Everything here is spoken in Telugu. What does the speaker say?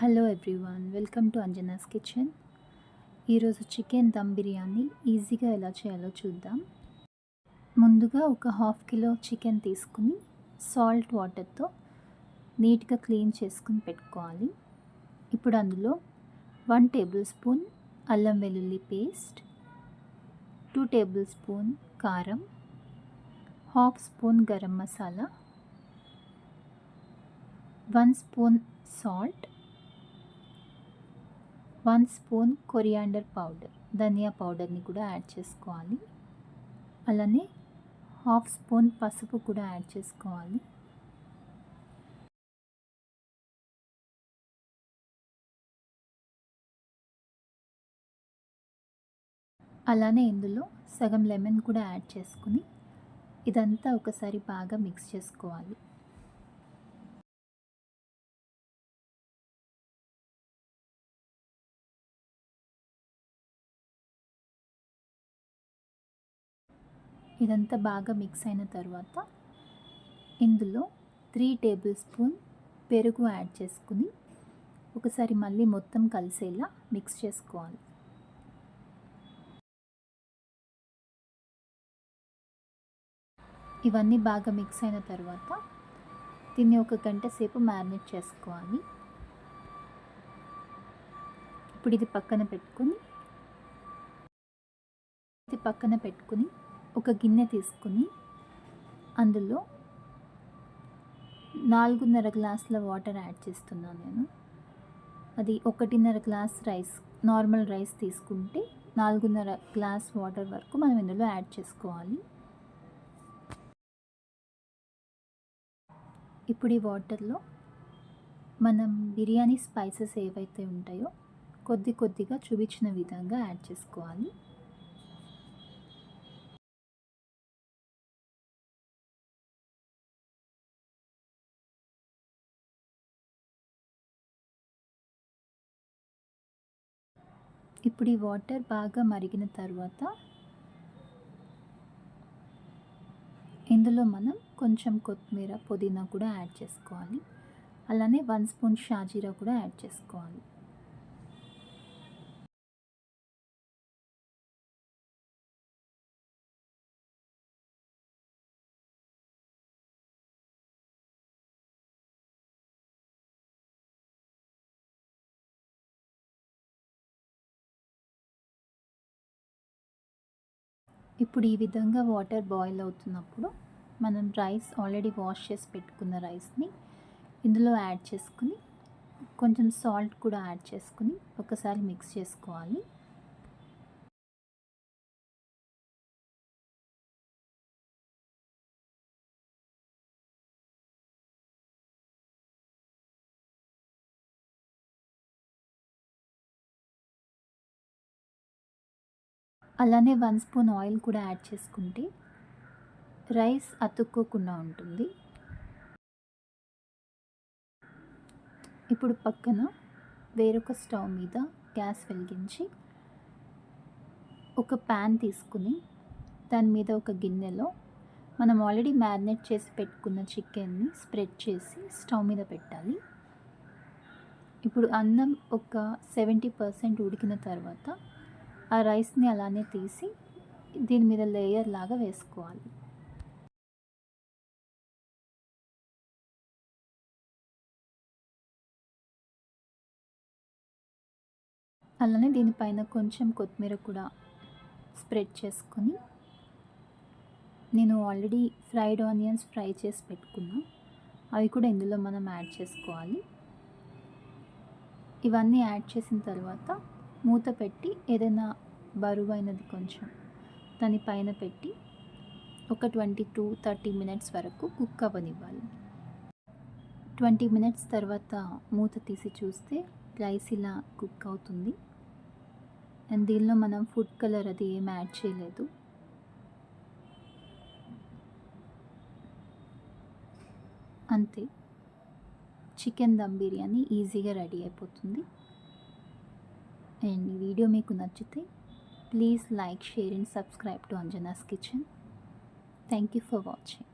Hello everyone welcome to Anjana's kitchen ఈరోజు చికెన్ దమ్ బిర్యానీ ఈజీగా ఎలా చేయాలో చూద్దాం. ముందుగా ఒక హాఫ్ కిలో చికెన్ తీసుకుని సాల్ట్ వాటర్తో నీట్గా క్లీన్ చేసుకుని పెట్టుకోవాలి. ఇప్పుడు అందులో వన్ టేబుల్ స్పూన్ అల్లం వెల్లుల్లి పేస్ట్ టూ టేబుల్ స్పూన్ కారం half spoon garam masala one spoon salt one spoon coriander powder ధనియా పౌడర్ని కూడా యాడ్ చేసుకోవాలి. అలానే హాఫ్ స్పూన్ పసుపు కూడా యాడ్ చేసుకోవాలి. అలానే ఇందులో సగం లెమన్ కూడా యాడ్ చేసుకుని ఇదంతా ఒకసారి బాగా మిక్స్ చేసుకోవాలి. ఇదంతా బాగా మిక్స్ అయిన తర్వాత ఇందులో త్రీ టేబుల్ స్పూన్ పెరుగు యాడ్ చేసుకుని ఒకసారి మళ్ళీ మొత్తం కలిసేలా మిక్స్ చేసుకోవాలి. ఇవన్నీ బాగా మిక్స్ అయిన తర్వాత దీన్ని ఒక గంట సేపు మ్యారినేట్ చేసుకోవాలి. ఇప్పుడు ఇది పక్కన పెట్టుకుని ఇది పక్కన పెట్టుకుని ఒక గిన్నె తీసుకొని అందులో నాలుగున్నర గ్లాసుల వాటర్ యాడ్ చేస్తున్నాను నేను. అది ఒకటిన్నర గ్లాస్ రైస్ నార్మల్ రైస్ తీసుకుంటే నాలుగున్నర గ్లాస్ వాటర్ వరకు మనం ఇందులో యాడ్ చేసుకోవాలి. ఇప్పుడు ఈ వాటర్లో మనం బిర్యానీ స్పైసెస్ ఏవైతే ఉంటాయో కొద్ది కొద్దిగా చూపించిన విధంగా యాడ్ చేసుకోవాలి. ఇప్పుడు ఈ వాటర్ బాగా మరిగిన తర్వాత ఇందులో మనం కొంచెం కొత్తిమీర పుదీనా కూడా యాడ్ చేసుకోవాలి. అలానే వన్ స్పూన్ షాజీరా కూడా యాడ్ చేసుకోవాలి. ఇప్పుడు ఈ విధంగా వాటర్ బాయిల్ అవుతున్నప్పుడు మనం రైస్ ఆల్రెడీ వాష్ చేసి పెట్టుకున్న రైస్ని ఇందులో యాడ్ చేసుకుని కొంచెం సాల్ట్ కూడా యాడ్ చేసుకుని ఒకసారి మిక్స్ చేసుకోవాలి. అలానే వన్ స్పూన్ ఆయిల్ కూడా యాడ్ చేసుకుంటే రైస్ అతుక్కోకుండా ఉంటుంది. ఇప్పుడు పక్కన వేరొక స్టవ్ మీద గ్యాస్ వెలిగించి ఒక ప్యాన్ తీసుకుని దాని మీద ఒక గిన్నెలో మనం ఆల్రెడీ మ్యారినేట్ చేసి పెట్టుకున్న చికెన్ని స్ప్రెడ్ చేసి స్టవ్ మీద పెట్టాలి. ఇప్పుడు అన్నం ఒక సెవెంటీ పర్సెంట్ ఉడికిన తర్వాత ఆ రైస్ని అలానే తీసి దీని మీద లేయర్ లాగా వేసుకోవాలి. అలానే దీనిపైన కొంచెం కొత్తిమీర కూడా స్ప్రెడ్ చేసుకొని నేను ఆల్రెడీ ఫ్రైడ్ ఆనియన్స్ ఫ్రై చేసి పెట్టుకున్నా. అవి కూడా ఇందులో మనం యాడ్ చేసుకోవాలి. ఇవన్నీ యాడ్ చేసిన తర్వాత మూత పెట్టి ఏదైనా బరువైనది కొంచెం. దాని పైన పెట్టి ఒక ట్వంటీ టూ థర్టీ మినిట్స్ వరకు కుక్ అవ్వనివ్వాలి. ట్వంటీ మినిట్స్ తర్వాత మూత తీసి చూస్తే రైస్ ఇలా కుక్ అవుతుంది. అండ్ దీనిలో మనం ఫుడ్ కలర్ అది ఏం యాడ్ చేయలేదు. అంతే. చికెన్ దమ్ బిర్యానీ ఈజీగా రెడీ అయిపోతుంది. అండ్ ఈ వీడియో మీకు నచ్చితే Please like, share and subscribe to Anjana's Kitchen. Thank you for watching.